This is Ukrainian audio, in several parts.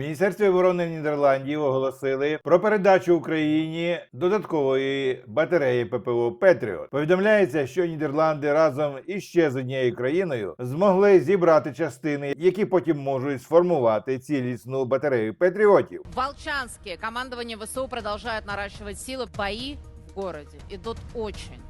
Міністерстві оборони Нідерландів оголосили про передачу Україні додаткової батареї ППО Петріот. Повідомляється, що Нідерланди разом із ще з однією країною змогли зібрати частини, які потім можуть сформувати цілісну батарею Петріотів. В Волчанске командование ВСУ продолжает наращивать силы. Бои в городе идут очень,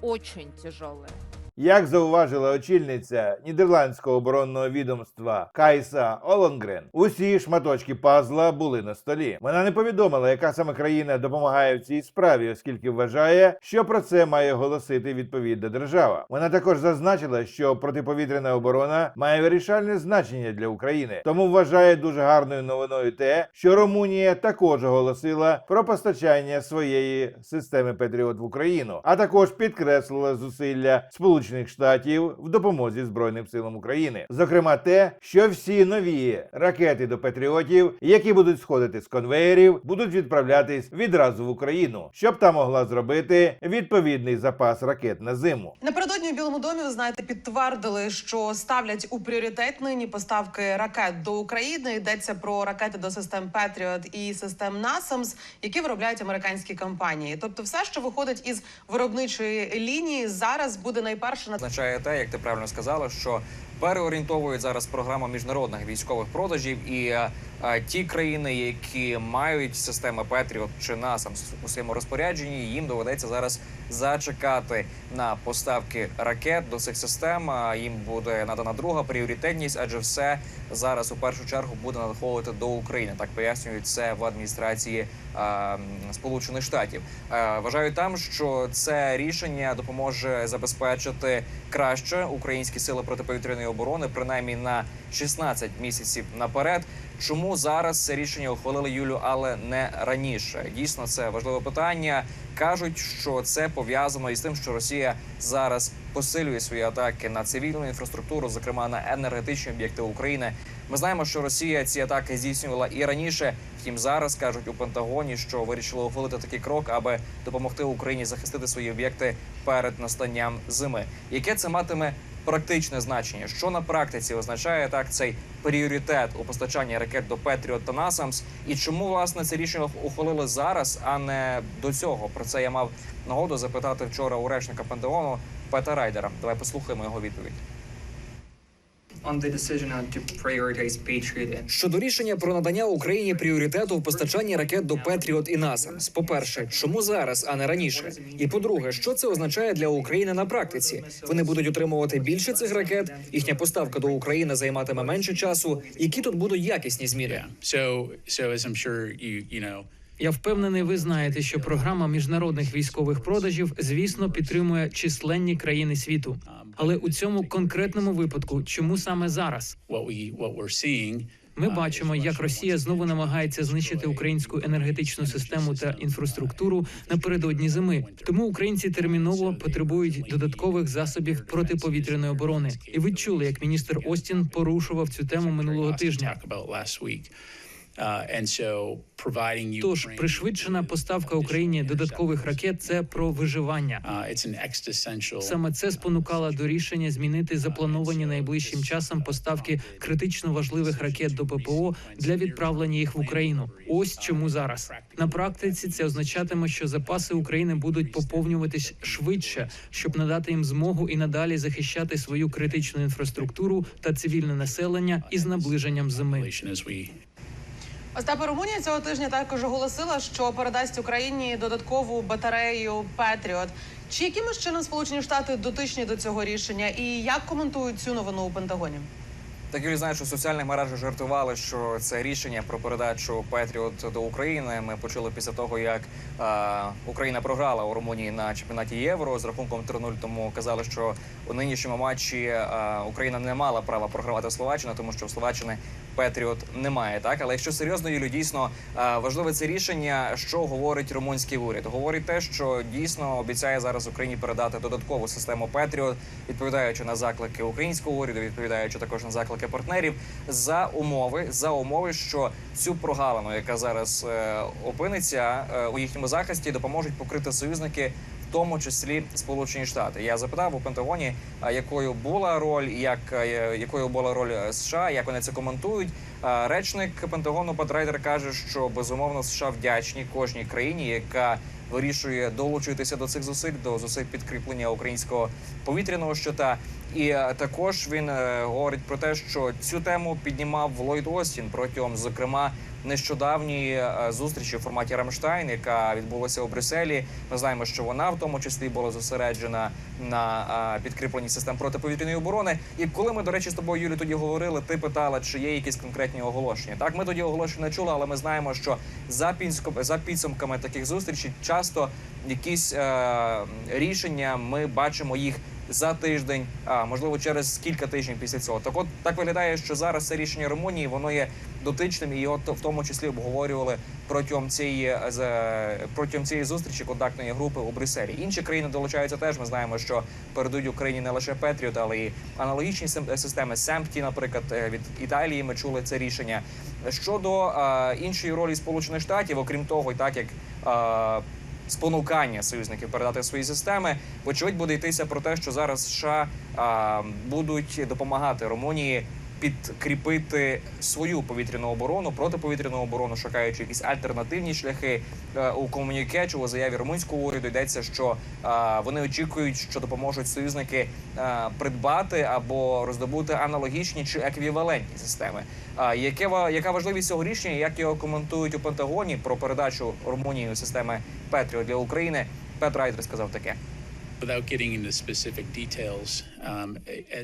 очень тяжелые. Як зауважила очільниця нідерландського оборонного відомства Кайса Олонгрен, усі шматочки пазла були на столі. Вона не повідомила, яка саме країна допомагає в цій справі, оскільки вважає, що про це має оголосити відповідна держава. Вона також зазначила, що протиповітряна оборона має вирішальне значення для України, тому вважає дуже гарною новиною те, що Румунія також оголосила про постачання своєї системи Петріот в Україну, а також підкреслила зусилля Сполучених Штатів в допомозі Збройним силам України. Зокрема, те, що всі нові ракети до Петріотів, які будуть сходити з конвеєрів, будуть відправлятись відразу в Україну, щоб та могла зробити відповідний запас ракет на зиму. Напередодні у Білому домі ви знаєте підтвердили, що ставлять у пріоритет нині поставки ракет до України. Йдеться про ракети до систем Петріот і систем NASAMS, які виробляють американські компанії. Тобто, все, що виходить із виробничої лінії, зараз буде найперше на означає те, як ти правильно сказала, що переорієнтовують зараз програму міжнародних військових продажів, і е, е, ті країни, які мають системи Петріот чи НАСАМС у своєму розпорядженні, їм доведеться зараз зачекати на поставки ракет до цих систем. Їм буде надана друга пріоритетність, адже все зараз у першу чергу буде надходити до України. Так пояснюють це в адміністрації е, Сполучених Штатів. Е, Вважаю там, що це рішення допоможе забезпечити краще українські сили протиповітряної оборони, принаймні на 16 місяців наперед. Чому зараз це рішення ухвалили Юлю, але не раніше? Дійсно, це важливе питання. кажуть, що це пов'язано із тим, що Росія зараз посилює свої атаки на цивільну інфраструктуру, зокрема на енергетичні об'єкти України. Ми знаємо, що Росія ці атаки здійснювала і раніше. Втім, зараз кажуть у Пентагоні, що вирішили ухвалити такий крок, аби допомогти Україні захистити свої об'єкти перед настанням зими. Яке це матиме практичне значення? Що на практиці означає так цей пріоритет у постачанні ракет до Петріот та Насамс? І чому власне це рішення ухвалили зараз, а не до цього? Про це я мав нагоду запитати вчора у речника Пентагону Пета Райдера. Давай послухаємо його відповідь. Щодо рішення про надання Україні пріоритету в постачанні ракет до Петріот і НАСАМС. По-перше, чому зараз, а не раніше? І по-друге, що це означає для України на практиці? Вони будуть отримувати більше цих ракет. Їхня поставка до України займатиме менше часу. Які тут будуть якісні зміни? So, so as I'm sure you you know, Я впевнений, ви знаєте, що програма міжнародних військових продажів, звісно, підтримує численні країни світу. Але у цьому конкретному випадку, чому саме зараз? Ми uh, бачимо, як Росія знову намагається знищити українську енергетичну систему та інфраструктуру напередодні зими. Тому українці терміново потребують додаткових засобів протиповітряної оборони. І ви чули, як міністр Остін порушував цю тему минулого тижня. Uh, Тож пришвидшена поставка Україні додаткових ракет це про виживання. uh, Саме це спонукало до рішення змінити заплановані найближчим часом поставки критично важливих ракет до ППО для відправлення їх в Україну. Ось чому зараз на практиці це означатиме, що запаси України будуть поповнюватись швидше, щоб надати їм змогу і надалі захищати свою критичну інфраструктуру та цивільне населення із наближенням зими. Остапа Румунія цього тижня також оголосила, що передасть Україні додаткову батарею Петріот. Чи якимось чином Сполучені Штати дотичні до цього рішення, і як коментують цю новину у Пентагоні? Так Юлі знає, що в соціальних мережах жартували, що це рішення про передачу Петріот до України. Ми почули після того, як е, Україна програла у Румунії на чемпіонаті Євро з рахунком 3-0. Тому казали, що у нинішньому матчі е, Україна не мала права програвати Словаччину, тому що в Словаччини Петріот немає. Так, але якщо серйозно, Юлю, дійсно е, важливе це рішення, що говорить румунський уряд. Говорить те, що дійсно обіцяє зараз Україні передати додаткову систему Петріот, відповідаючи на заклики українського уряду, відповідаючи також на заклики партнерів, за умови, за умови, що цю прогалину, яка зараз е, опиниться е, у їхньому захисті, допоможуть покрити союзники. Тому числі Сполучені Штати. Я запитав у Пентагоні, якою була роль, як якою була роль е, США, як вони це коментують. Речник Пентагону Пат Райдер каже, що безумовно США вдячні кожній країні, яка вирішує долучитися до цих зусиль, до зусиль підкріплення українського повітряного щита. І е, також він е, говорить про те, що цю тему піднімав Ллойд Остін протягом, зокрема, нещодавньої е, зустрічі в форматі Рамштайн, яка відбулася у Брюсселі. Ми знаємо, що вона в тому числі була зосереджена на е, підкріпленні систем протиповітряної оборони. І коли ми, до речі, з тобою Юлі, тоді говорили, ти питала, чи є якісь конкретні оголошення. Так, ми тоді оголошень не чули, але ми знаємо, що за підсумками, за підсумками таких зустрічей часто якісь е, рішення ми бачимо їх. За тиждень, а можливо через кілька тижнів після цього. Так от так виглядає, що зараз це рішення Румунії воно є дотичним, і його в тому числі обговорювали протягом цієї е, з- протягом цієї зустрічі контактної групи у Брюсселі. Інші країни долучаються теж. Ми знаємо, що передають Україні не лише Петріот, але й аналогічні сим- системи Семпті, наприклад, е, від Італії. Ми чули це рішення. Щодо е, іншої ролі Сполучених Штатів, окрім того, і так як е, спонукання союзників передати свої системи, вочевидь буде йтися про те, що зараз США а, будуть допомагати Румунії підкріпити свою повітряну оборону, протиповітряну оборону, шукаючи якісь альтернативні шляхи Е, у комуніке чи у заяві румунського уряду йдеться, що вони очікують, що допоможуть союзники придбати або роздобути аналогічні чи еквівалентні системи. Яке яка важливість цього рішення? Як його коментують у Пентагоні про передачу Румунії системи Петріо для України? Пет Райдер сказав таке. Without getting into specific details,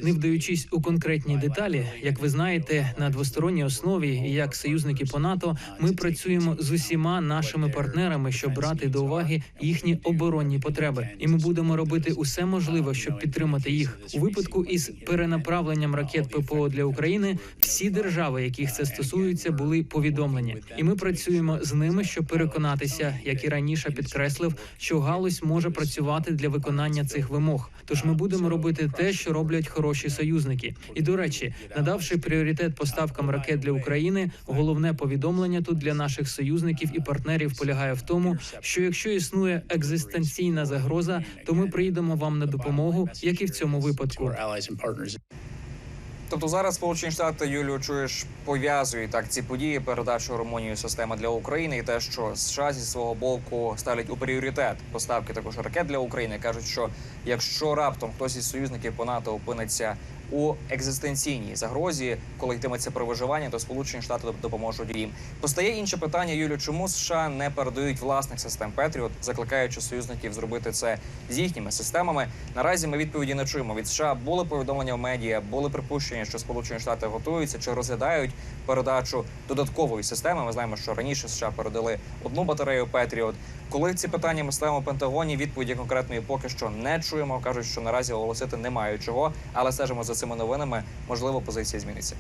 Не вдаючись у конкретні деталі, як ви знаєте, на двосторонній основі як союзники по НАТО, ми працюємо з усіма нашими партнерами, щоб брати до уваги їхні оборонні потреби, і ми будемо робити усе можливе, щоб підтримати їх у випадку із перенаправленням ракет ППО для України. Всі держави, яких це стосується, були повідомлені, і ми працюємо з ними, щоб переконатися, як і раніше підкреслив, що галузь може працювати для виконання цих вимог. Тож ми будемо робити те, що роблять хороші союзники. І до речі, надавши пріоритет поставкам ракет для України, головне повідомлення тут для наших союзників і партнерів полягає в тому, що якщо існує екзистенційна загроза, то ми приїдемо вам на допомогу, як і в цьому випадку. Тобто зараз Сполучені Штати Юлію чуєш пов'язують так ці події передачу Румунії системи для України і те, що США зі свого боку ставлять у пріоритет поставки також ракет для України. кажуть, що якщо раптом хтось із союзників по НАТО опиниться у екзистенційній загрозі, коли йтиметься про виживання, то Сполучені Штати допоможуть їм. Постає інше питання, Юлю, чому США не передають власних систем Петріот, закликаючи союзників зробити це з їхніми системами. Наразі ми відповіді не чуємо. Від США були повідомлення в медіа, були припущення, що Сполучені Штати готуються чи розглядають передачу додаткової системи. Ми знаємо, що раніше США передали одну батарею Петріот. Коли ці питання ми ставимо в Пентагоні, відповіді конкретної поки що не чуємо. кажуть, що наразі оголосити немає чого, але стежимо за цими новинами. Можливо, позиція зміниться.